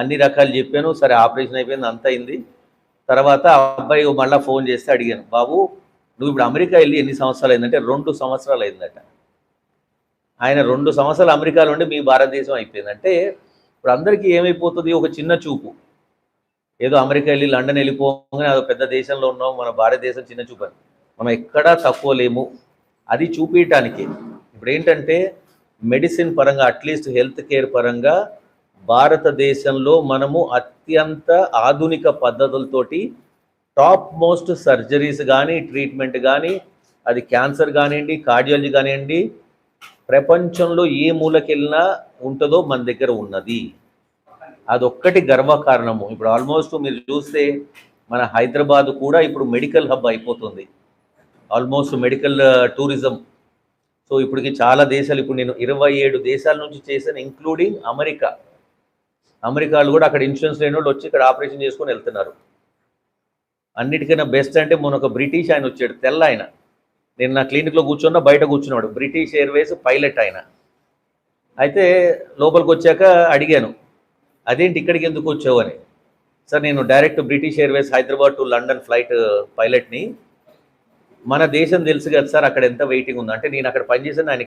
అన్ని రకాలు చెప్పాను. సరే ఆపరేషన్ అయిపోయింది అంత అయింది. తర్వాత అబ్బాయి మళ్ళీ ఫోన్ చేస్తే అడిగాను బాబు నువ్వు ఇప్పుడు అమెరికా వెళ్ళి ఎన్ని సంవత్సరాలు అయిందంటే రెండు సంవత్సరాలు అయిందట. ఆయన రెండు సంవత్సరాలు అమెరికాలో ఉండి మీ భారతదేశం అయిపోయింది అంటే ఇప్పుడు అందరికీ ఏమైపోతుంది? ఒక చిన్న చూపు. ఏదో అమెరికా వెళ్ళి లండన్ వెళ్ళిపోగానే అదో పెద్ద దేశంలో ఉన్నాం మన భారతదేశం చిన్న చూపు అని. మనం ఎక్కడా తక్కువ లేము. అది చూపించటానికి ఇప్పుడు ఏంటంటే మెడిసిన్ పరంగా అట్లీస్ట్ హెల్త్ కేర్ పరంగా భారతదేశంలో మనము అత్యంత ఆధునిక పద్ధతులతోటి టాప్ మోస్ట్ సర్జరీస్ కానీ ట్రీట్మెంట్ కానీ అది క్యాన్సర్ కానివ్వండి కార్డియాలజీ కానివ్వండి ప్రపంచంలో ఏ మూలకెళ్ళినా ఉంటుందో మన దగ్గర ఉన్నది. అదొక్కటి గర్వకారణము. ఇప్పుడు ఆల్మోస్ట్ మీరు చూస్తే మన హైదరాబాద్ కూడా ఇప్పుడు మెడికల్ హబ్ అయిపోతుంది. Almost medical tourism. సో ఇప్పటికి చాలా దేశాలు ఇప్పుడు నేను ఇరవై ఏడు దేశాల నుంచి చేశాను ఇంక్లూడింగ్ అమెరికా. అమెరికాలు కూడా అక్కడ ఇన్సూరెన్స్ లేని వాళ్ళు వచ్చి ఇక్కడ ఆపరేషన్ చేసుకొని వెళ్తున్నారు. అన్నిటికైనా బెస్ట్ అంటే మొన్న ఒక బ్రిటిష్ ఆయన వచ్చాడు తెల్ల ఆయన. నేను నా క్లినిక్లో కూర్చున్నా బయట కూర్చున్నాడు. బ్రిటిష్ ఎయిర్వేస్ పైలట్ ఆయన. అయితే లోపలికి వచ్చాక అడిగాను అదేంటి ఇక్కడికి ఎందుకు వచ్చావు? అని. సార్ నేను direct British Airways Hyderabad to London flight పైలట్ని. మన దేశం తెలుసు కదా సార్ అక్కడ ఎంత వెయిటింగ్ ఉందంటే నేను అక్కడ పనిచేసిన ఆయన